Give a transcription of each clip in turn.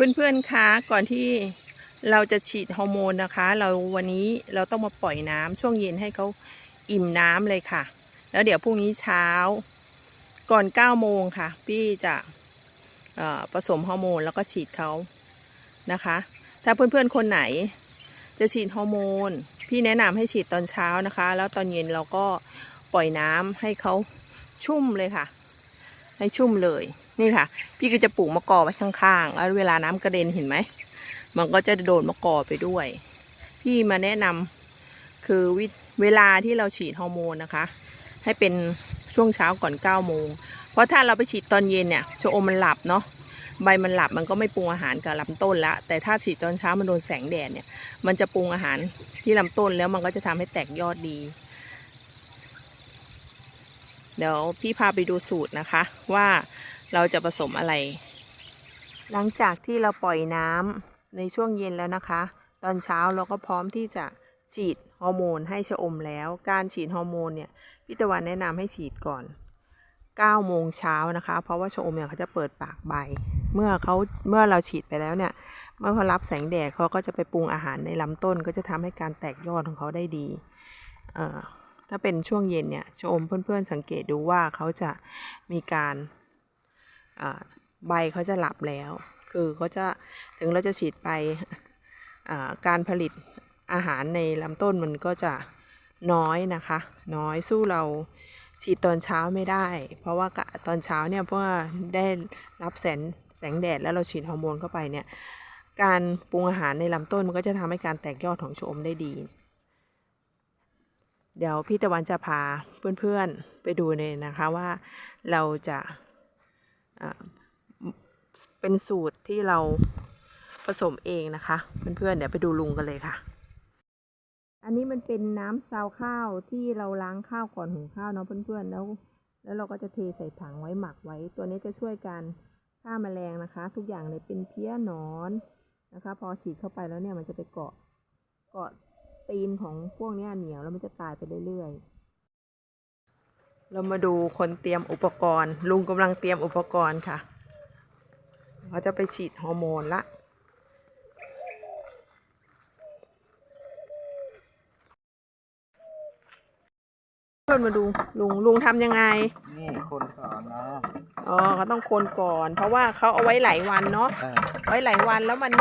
เพื่อนๆคะก่อนที่เราจะฉีดฮอร์โมนนะคะ เราวันนี้เราต้องมาปล่อยน้ำช่วงเย็นให้เขาอิ่มน้ำเลยค่ะ แล้วเดี๋ยวพรุ่งนี้เช้าก่อน9โมงค่ะ พี่จะผสมฮอร์โมนแล้วก็ฉีดเขานะคะ ถ้าเพื่อนๆคนไหนจะฉีดฮอร์โมนพี่แนะนำให้ฉีดตอนเช้านะคะ แล้วตอนเย็นเราก็ปล่อยน้ำให้เขาชุ่มเลยค่ะ ให้ชุ่มเลย นี่ค่ะ พี่ก็จะปลูกมะกอไว้ข้างๆแล้วเวลาน้ำกระเด็นเห็นไหมมันก็จะโดนมะกอไปด้วย พี่มาแนะนำคือวิเวลาที่เราฉีดฮอร์โมนนะคะ ให้เป็นช่วงเช้าก่อน9โมงเพราะถ้าเราไปฉีดตอนเย็นเนี่ยชะอมมันหลับเนาะใบมันหลับมันก็ไม่ปรุงอาหารกับลำต้นละแต่ถ้าฉีดตอนเช้ามันโดนแสงแดดเนี่ย มันจะปรุงอาหารที่ลำต้นแล้วมันก็จะทำให้แตกยอดดี เดี๋ยวพี่พาไปดูสูตรนะคะว่า เราจะผสมอะไร หลังจากที่เราปล่อยน้ำในช่วงเย็นแล้วนะคะ ตอนเช้าเราก็พร้อมที่จะฉีดฮอร์โมนให้ชะอมแล้ว การฉีดฮอร์โมนเนี่ยพี่ตะวันแนะนำให้ฉีดก่อน 9 โมงเช้านะคะ เพราะว่าชะอมเนี่ยเขาจะเปิดปากใบ เมื่อเขาเมื่อเราฉีดไปแล้วเนี่ย เมื่อเขารับแสงแดดเขาก็จะไปปรุงอาหารในลำต้น ก็จะทำให้การแตกยอดของเขาได้ดีเออถ้าเป็นช่วงเย็นเนี่ยชะอมเพื่อนๆสังเกตดูว่าเขาจะมีการ ใบเขาจะหลับแล้ว คือเขาจะถึงเราจะฉีดไปการผลิตอาหารในลำต้นมันก็จะน้อยนะคะ น้อยสู้เราฉีดตอนเช้าไม่ได้ เพราะว่าตอนเช้าเนี่ยเพราะว่าได้รับแสงแสงแดดแล้วเราฉีดฮอร์โมนเข้าไปเนี่ยการปรุงอาหารในลำต้นมันก็จะทำให้การแตกยอดของชะอมได้ดี เดี๋ยวพี่ตะวันจะพาเพื่อนๆไปดูเลยนะคะว่าเราจะ เป็นสูตรที่เราผสมเองนะคะเพื่อนๆเดี๋ยวไปดูลุงกันเลยค่ะ อันนี้มันเป็นน้ำซาวข้าวที่เราล้างข้าวก่อนหุงข้าวเนาะเพื่อนๆแล้ว แล้วเราก็จะเทใส่ถังไว้หมักไว้ ตัวนี้จะช่วยการฆ่าแมลงนะคะ ทุกอย่างเลยเป็นเพี้ยหนอนนะคะ พอฉีดเข้าไปแล้วเนี่ยมันจะไปเกาะเกาะตีนของพวกนี้เหนียวแล้วมันจะตายไปเรื่อยๆ เรามาดูคนเตรียมอุปกรณ์ ลุงกำลังเตรียมอุปกรณ์ค่ะเขาจะไปฉีดฮอร์โมนละเพื่อนมาดูลุงลุงทำยังไง นี่คนสอนนะอ๋อเขาต้องคนก่อน เพราะว่าเขาเอาไว้หลายวันเนาะใช่ไว้หลายวันแล้วมัน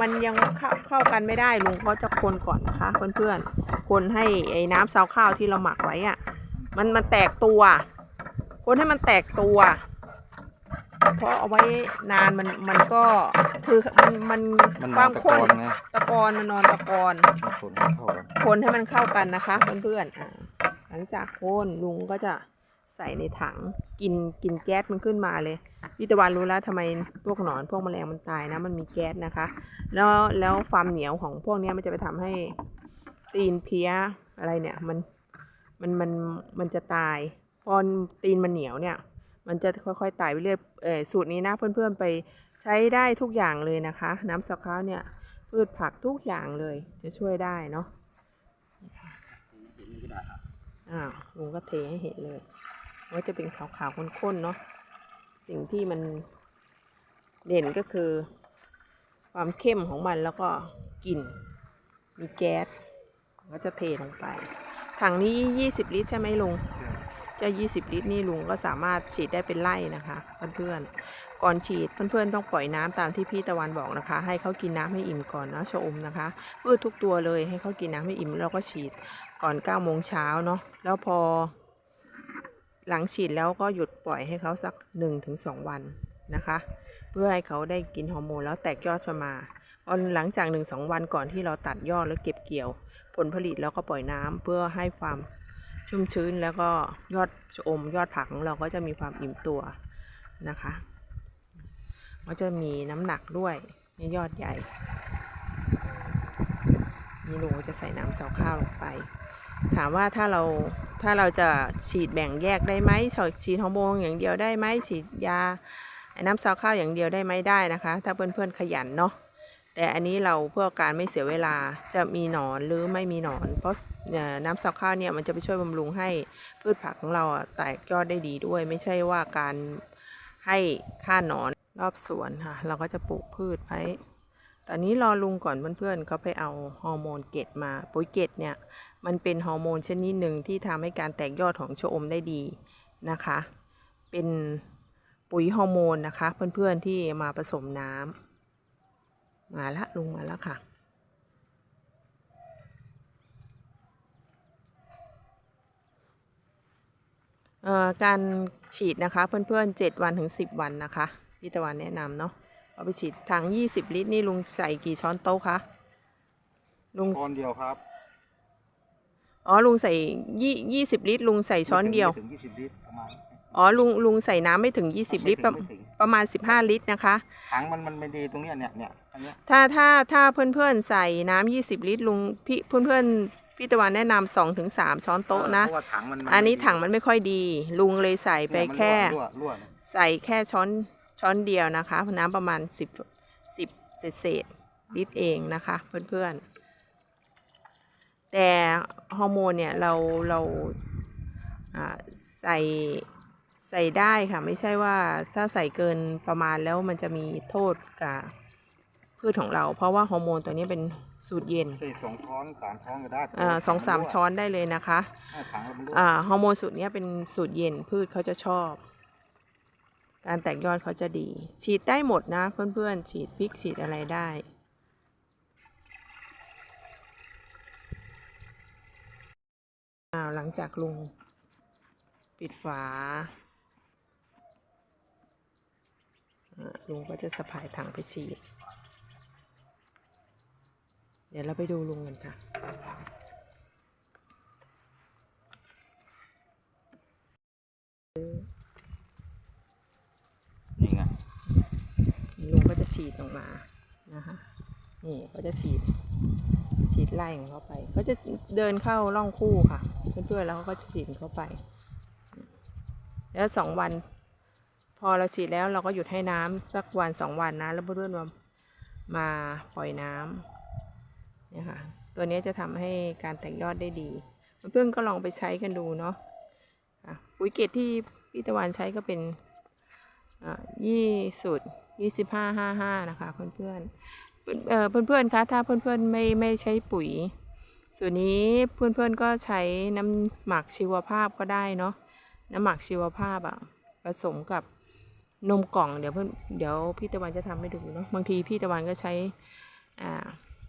มันยังเข้าเข้ากันไม่ได้ลุงก็จะคนก่อนนะคะ เพื่อนๆคนให้ไอ้น้ำซาวข้าวที่เราหมักไว้อะ มันมันแตกตัว คนให้มันแตกตัว เพราะเอาไว้นานมันมันก็คือมันมันมันความตะข้กอนนไง ตะกอนมันนอนตะกอนมันคนไม่เข้ากันคนให้มันเข้ากันนะคะเพื่อนๆอ่าหลังจากโคนลุงก็จะใส่ในถังกินกินแก๊สมันขึ้นมาเลยพี่ตะวันรู้แล้วทำไมพวกหนอนพวกแมลงมันตายนะ มันมีแก๊สนะคะ แล้วแล้วความเหนียวของพวกเนี้ยมันจะไปทำให้ตีนเพี้ยอะไรเนี่ยมัน มันมันมันจะตาย พอตีนมันเหนียวเนี่ย มันจะค่อยๆตายไปเรื่อยเออสูตรนี้นะเพื่อนๆไปใช้ได้ทุกอย่างเลยนะคะ น้ำสะข้าวเนี่ยพืชผักทุกอย่างเลยจะช่วยได้เนาะอ้าวลุงก็เทให้เห็นเลยว่าจะเป็นขาวๆข้นๆเนาะสิ่งที่มันเด่นก็คือ ความเข้มของมันแล้วก็กลิ่น มีแก๊สก็จะเทลงไป ถังนี้ 20 ลิตรใช่ไหมลุงจะ20 ลิตรนี่ลุงก็สามารถฉีดได้เป็นไร่นะคะเพื่อนๆก่อนฉีดเพื่อนๆต้องปล่อยน้ำตามที่พี่ตะวันบอกนะคะ ให้เขากินน้ำให้อิ่มก่อนนะชะอมนะคะพืชทุกตัวเลยให้เขากินน้ำให้อิ่มแล้วก็ฉีดก่อน9โมงเช้าเนาะแล้วพอ หลังฉีดแล้วก็หยุดปล่อยให้เขาสัก 1-2 วันนะคะ เพื่อให้เขาได้กินฮอร์โมนแล้วแตกยอดจะมาพอหลังจาก 1-2 วันก่อนที่เราตัดยอดแล้วเก็บเกี่ยว ผลผลิตแล้วก็ปล่อยน้ำเพื่อให้ความชุ่มชื้นแล้วก็ยอดชอมยอดผักของเราก็จะมีความอิ่มตัวนะคะก็จะมีน้ำหนักด้วยในยอดใหญ่นี่ลุงก็จะใส่น้ำเสาข้าวลงไป ถามว่าถ้าเราถ้าเราจะฉีดแบ่งแยกได้ไหมฉีดฮอร์โมนอย่างเดียวได้ไหมฉีดยาไอ้น้ำซาวข้าวอย่างเดียวได้ไหมได้นะคะ ถ้าเพื่อนๆขยันเนาะ แต่อันนี้เราเพื่อการไม่เสียเวลาจะมีหนอนหรือไม่มีหนอน เพราะน้ำซาวข้าวเนี่ยมันจะไปช่วยบำรุงให้พืชผักของเราแตกยอดได้ดีด้วย ไม่ใช่ว่าการให้ฆ่าหนอนรอบสวนค่ะ เราก็จะปลูกพืชไว้ตอนนี้รอลุงก่อนเพื่อนๆเขาไปเอาฮอร์โมนเกตมาปุ๋ยเกตเนี่ยมันเป็นฮอร์โมนชนิดหนึ่งที่ทำให้การแตกยอดของชะอมได้ดีนะคะ เป็นปุ๋ยฮอร์โมนนะคะ เพื่อนๆที่มาผสมน้ำ มาละลุงมาแล้วค่ะเอ่อการฉีดนะคะเพื่อนๆ 7 วันถึง 10 วันนะคะพี่ตะวันแนะนำเนาะเอาไปฉีดถัง 20 ลิตร นี่ลุงใส่กี่ช้อนโต๊ะคะลุงคนเดียวครับอ๋อลุงใส่ยี่ยี่สิบลิตร ลุงใส่ช้อนเดียวไม่ถึงยี่สิบลิตรประมาณ อ๋อลุงลุงใส่น้ำไม่ถึง 20 ลิตรประไม่ถึงประมาณ 15 ลิตรนะคะ ถังมันมันไม่ดีตรงเนี้ยเนี่ยเนี่ยอันเนี้ยถ้าถ้าถ้าเพื่อนๆใส่น้ำ20 ลิตรลุงพี่เพื่อนๆพี่ตะวันแนะนำสองถึงสามช้อนโต๊ะนะ เพราะว่าถังมันมัอันนี้ไม่ดีถังมันไม่ค่อยดี ลุงเลยใส่ไปเนี่ยมันแค่รั่วรั่วเนี่ยใส่แค่ช้อนช้อนเดียวนะคะน้ำประมาณ 10 10เศษเศษๆลิตรเองนะคะเพื่อนๆ แต่ฮอร์โมนเนี่ยเราเราอ่าใส่ ใส่ได้ค่ะไม่ใช่ว่าถ้าใส่เกินประมาณแล้วมันจะมีโทษกับพืชของเรา เพราะว่าฮอร์โมนตัวนี้เป็นสูตรเย็นใส่สองช้อนสามช้อนก็ได้อ่าสองสามช้อนได้เลยนะคะให้ถังมันรั่วอ่าฮอร์โมนสูตรเนี้ยเป็นสูตรเย็นพืชเขาจะชอบ การแตกยอดเขาจะดี ฉีดได้หมดนะเพื่อนๆ ฉีดพริกฉีดอะไรได้อ่าหลังจากลุงปิดฝาอ่า ลุงก็จะสะพายถังไปฉีดเดี๋ยวเราไปดูลุงกันค่ะ นี่ไง ลุงก็จะฉีดออกมานะคะนี่ก็จะฉีด ฉีดไล่ของเขาไปก็จะเดินเข้าร่องคู่ค่ะ เพื่อนๆแล้วเขาก็จะฉีดเข้าไป แล้วสองวัน พอเราฉีดแล้วเราก็หยุดให้น้ำสักวันสองวันนะ แล้วเพื่อนมามาปล่อยน้ำเนี่ยค่ะ ตัวนี้จะทำให้การแตกยอดได้ดี เพื่อนก็ลองไปใช้กันดูเนาะอะปุ๋ยเกตที่พี่ตะวันใช้ก็เป็นอ่ายี่สุดยี่สิบห้าห้าห้านะคะเพื่อนเพื่อนเพื่อนเอ่อเพื่อนเพื่อนๆคะถ้าเพื่อนเพื่อนๆไม่ไม่ใช้ปุ๋ย ส่วนนี้เพื่อนเพื่อนๆก็ใช้น้ำหมักชีวภาพก็ได้เนาะน้ำหมักชีวภาพอะผสมกับ นมกล่องเดี๋ยวเพื่อนเดี๋ยวพี่ตะวันจะทำให้ดูเนาะบางทีพี่ตะวันก็ใช้อ่า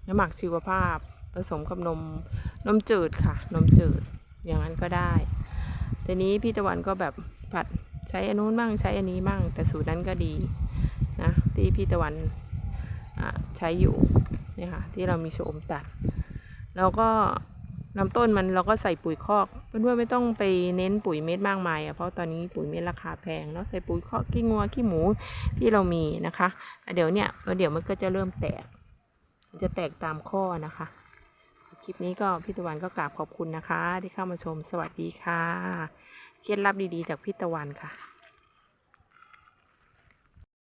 น้ำหมักชีวภาพ ผสมกับนมนมจืดค่ะ นมจืดอย่างนั้นก็ได้ทีนี้พี่ตะวันก็แบบผัดใช้อันนู้นบ้างใช้อันนี้บ้างแต่สูตรนั้นก็ดีนะที่พี่ตะวันอ่าใช้อยู่เนี่ยค่ะที่เรามีโฉมตัด แล้วก็ ลำต้นมันเราก็ใส่ปุ๋ยคอกเพื่อนๆไม่ต้องไปเน้นปุ๋ยเม็ดมากมายอะเพราะตอนนี้ปุ๋ยเม็ดราคาแพงเนาะใส่ปุ๋ยคอกขี้งัวขี้หมูที่เรามีนะคะะเดี๋ยวเนี่ยเดี๋ยวมันก็จะเริ่มแตก มันจะแตกตามข้อนะคะ คลิปนี้ก็พี่ตะวันก็กราบขอบคุณนะคะ ที่เข้ามาชมสวัสดีค่ะเคล็ดลับดีๆ จากพี่ตะวันค่ะ